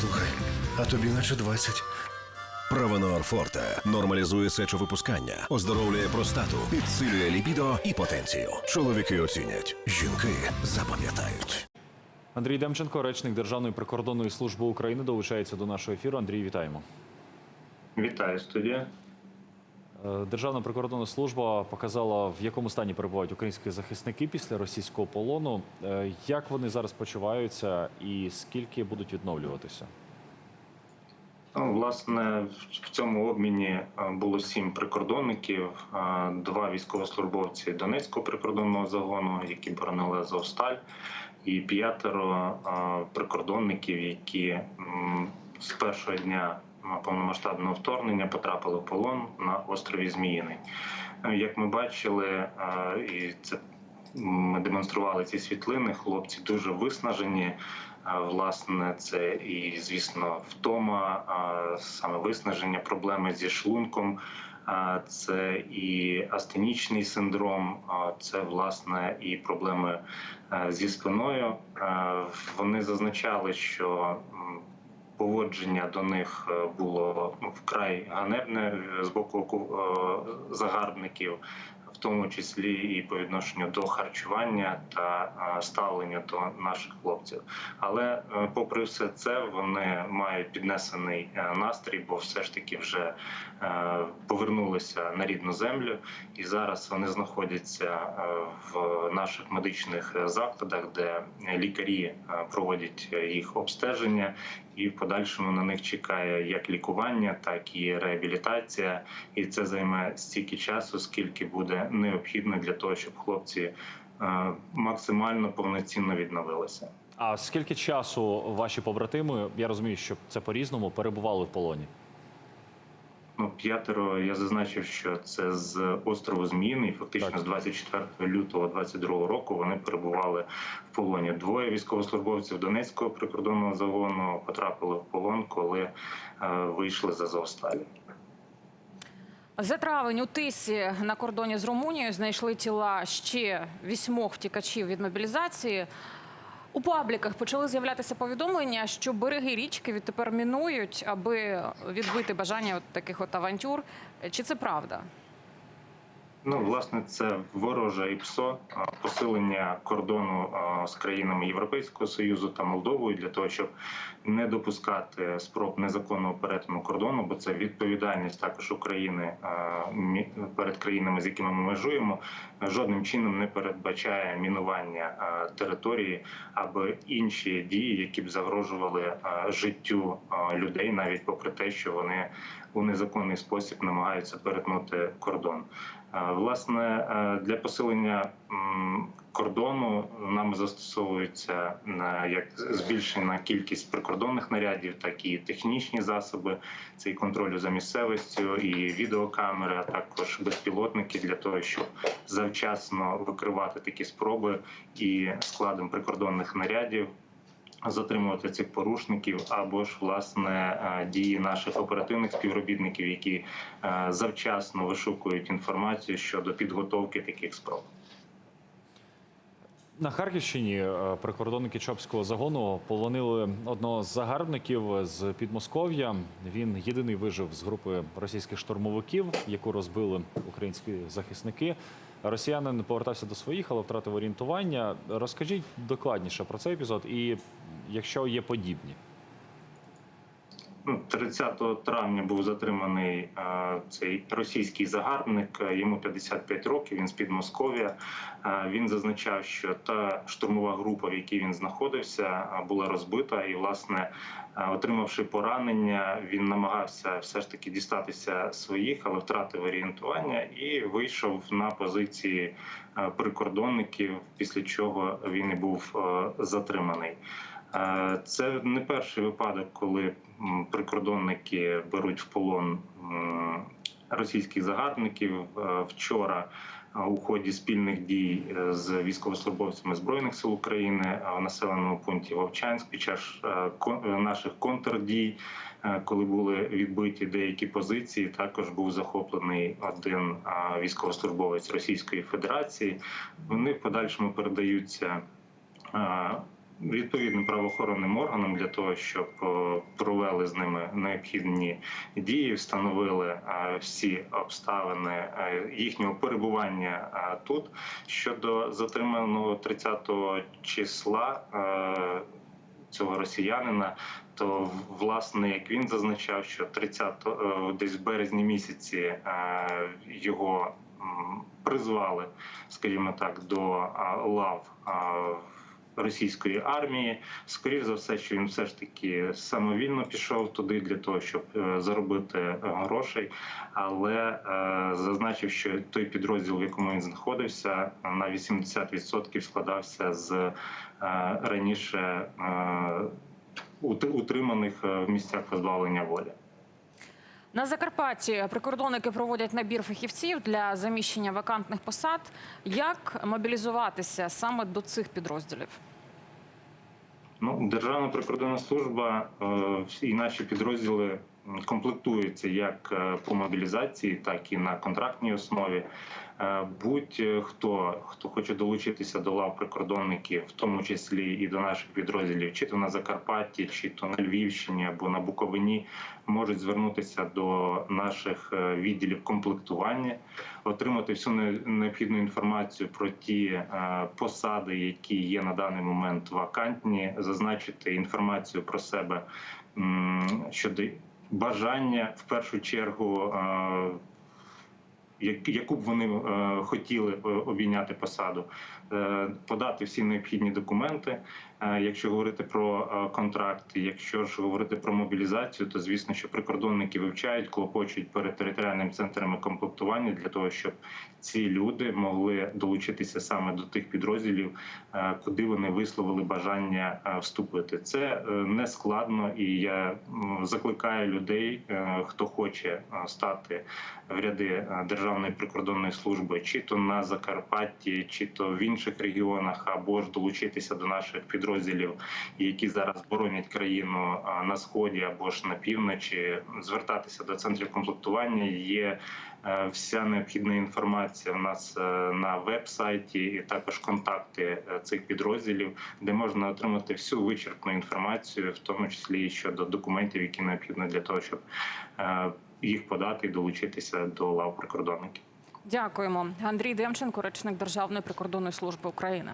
Слухай, а тобі наче 20. Правонор Форте нормалізує сечовипускання, оздоровлює простату, підсилює лібідо і потенцію. Чоловіки оцінять, жінки запам'ятають. Андрій Демченко, речник Державної прикордонної служби України, долучається до нашого ефіру. Андрій, вітаємо. Вітаю студія. Е, Державна прикордонна служба показала, в якому стані перебувають українські захисники після російського полону. Е, Як вони зараз почуваються і скільки будуть відновлюватися? Ну, власне, в- цьому обміні е, було сім прикордонників, два військовослужбовці Донецького прикордонного загону, які боронили Азовсталь, і п'ятеро прикордонників, які з першого дня повномасштабного вторгнення потрапили в полон на острові Зміїний. Е, Як ми бачили, е, і це ми демонстрували ці світлини. Хлопці дуже виснажені. Власне, це і звісно втома, саме виснаження, проблеми зі шлунком. Це і астенічний синдром, це власне і проблеми е, зі спиною. Е, Вони зазначали, що поводження до них е, було вкрай ганебне з боку оку- е, загарбників, в тому числі і по відношенню до харчування та е, ставлення до наших хлопців. Але попри все це, вони мають піднесений настрій, бо все ж таки вже повернулися на рідну землю, і зараз вони знаходяться в наших медичних закладах, де лікарі проводять їх обстеження, і в подальшому на них чекає як лікування, так і реабілітація. І це займе стільки часу, скільки буде необхідно для того, щоб хлопці е, максимально повноцінно відновилися. А скільки часу ваші побратими, я розумію, що це по-різному, перебували в полоні? Ну, п'ятеро я зазначив, що це з острову Зміїний. Фактично Так. з 24 лютого 22 року вони перебували в полоні. Двоє військовослужбовців Донецького прикордонного загону потрапили в полон, коли е, вийшли з Азовсталі. За травень у Тисі на кордоні з Румунією знайшли тіла ще вісьмох втікачів від мобілізації. У пабліках почали з'являтися повідомлення, що береги річки відтепер мінують, аби відбити бажання от таких от авантюр. Чи це правда? Ну, власне, це вороже ІПСО, посилення кордону з країнами Європейського союзу та Молдовою для того, щоб не допускати спроб незаконного перетину кордону, бо це відповідальність також України перед країнами, з якими ми межуємо, жодним чином не передбачає мінування території або інші дії, які б загрожували життю людей, навіть попри те, що вони у незаконний спосіб намагаються перетнути кордон. Е, Власне, е, для посилення кордону нами застосовується е, як збільшена кількість прикордонних нарядів, так і технічні засоби. Це і контролю за місцевістю, і відеокамери, а також безпілотники для того, щоб завчасно викривати такі спроби і складом прикордонних нарядів затримувати цих порушників, або ж власне е, дії наших оперативних співробітників, які е, завчасно вишукують інформацію щодо підготовки таких спроб. На Харківщині е, прикордонники Чопського загону полонили одного з загарбників з Підмосков'я. Він єдиний вижив з групи російських штурмовиків, яку розбили українські захисники. Росіянин повертався до своїх, але втратив орієнтування. Розкажіть докладніше про цей епізод, і якщо є подібні. Ну, 30 травня був затриманий е, цей російський загарбник. е, Йому 55 років. Він з Підмосков'я. Е, Він зазначав, що та штурмова група, в якій він знаходився, була розбита, і власне, отримавши поранення, він намагався все ж таки дістатися своїх, але втратив орієнтування і вийшов на позиції прикордонників. Після чого він і був затриманий. Це не перший випадок, коли прикордонники беруть в полон російських загарбників. Е, Вчора е, у ході спільних дій е, з військовослужбовцями збройних сил України в населеному пункті Вовчанськ під час наших контрдій, коли були відбиті деякі позиції, також був захоплений один військовослужбовець Російської Федерації. Вони в подальшому передаються. Відповідним правоохоронним органам для того, щоб е, провели з ними необхідні дії, встановили е, всі обставини е, їхнього перебування тут. Щодо затриманого 30 числа цього росіянина, то власне як він зазначав, що 30 е, десь в березні місяці його призвали, скажімо так, до лав а, російської армії. Скоріше за все, що він все ж таки самовільно пішов туди для того, щоб е, заробити е, грошей, але е, зазначив, що той підрозділ, в якому він знаходився, на 80% складався з раніше утриманих в місцях позбавлення волі. На Закарпатті прикордонники проводять набір фахівців для заміщення вакантних посад. Як мобілізуватися саме до цих підрозділів? Ну, Державна прикордонна служба і всі наші підрозділи комплектуються як е, по мобілізації, так і на контрактній основі. Е, Будь-хто, хто хоче долучитися до лав прикордонників, в тому числі і до наших підрозділів, чи то на Закарпатті, чи то на Львівщині або на Буковині, можуть звернутися до наших е, відділів комплектування, отримати всю необхідну інформацію про ті е, посади, які є на даний момент вакантні, зазначити інформацію про себе щодо бажання в першу чергу. Як- яку б вони е, хотіли е, обійняти посаду, е, подати всі необхідні документи. Е, Якщо говорити про е, контракти, якщо ж говорити про мобілізацію, то звісно, що прикордонники вивчають, клопочуть перед територіальними центрами комплектування для того, щоб ці люди могли долучитися саме до тих підрозділів, е, куди вони висловили бажання вступити. Це не складно, і я закликаю людей, хто хоче стати в ряди Державної прикордонної служби, чи то на Закарпатті, чи то в інших регіонах, або ж долучитися до наших підрозділів, які зараз боронять країну на сході або ж на півночі, звертатися до центрів комплектування. Є е, вся необхідна інформація у нас е, на веб-сайті, і також контакти е, цих підрозділів, де можна отримати всю вичерпну інформацію, в тому числі і щодо документів, які необхідні для того, щоб їх подати і долучитися до лав прикордонників. Дякуємо. Андрій Демченко, речник Державної прикордонної служби України.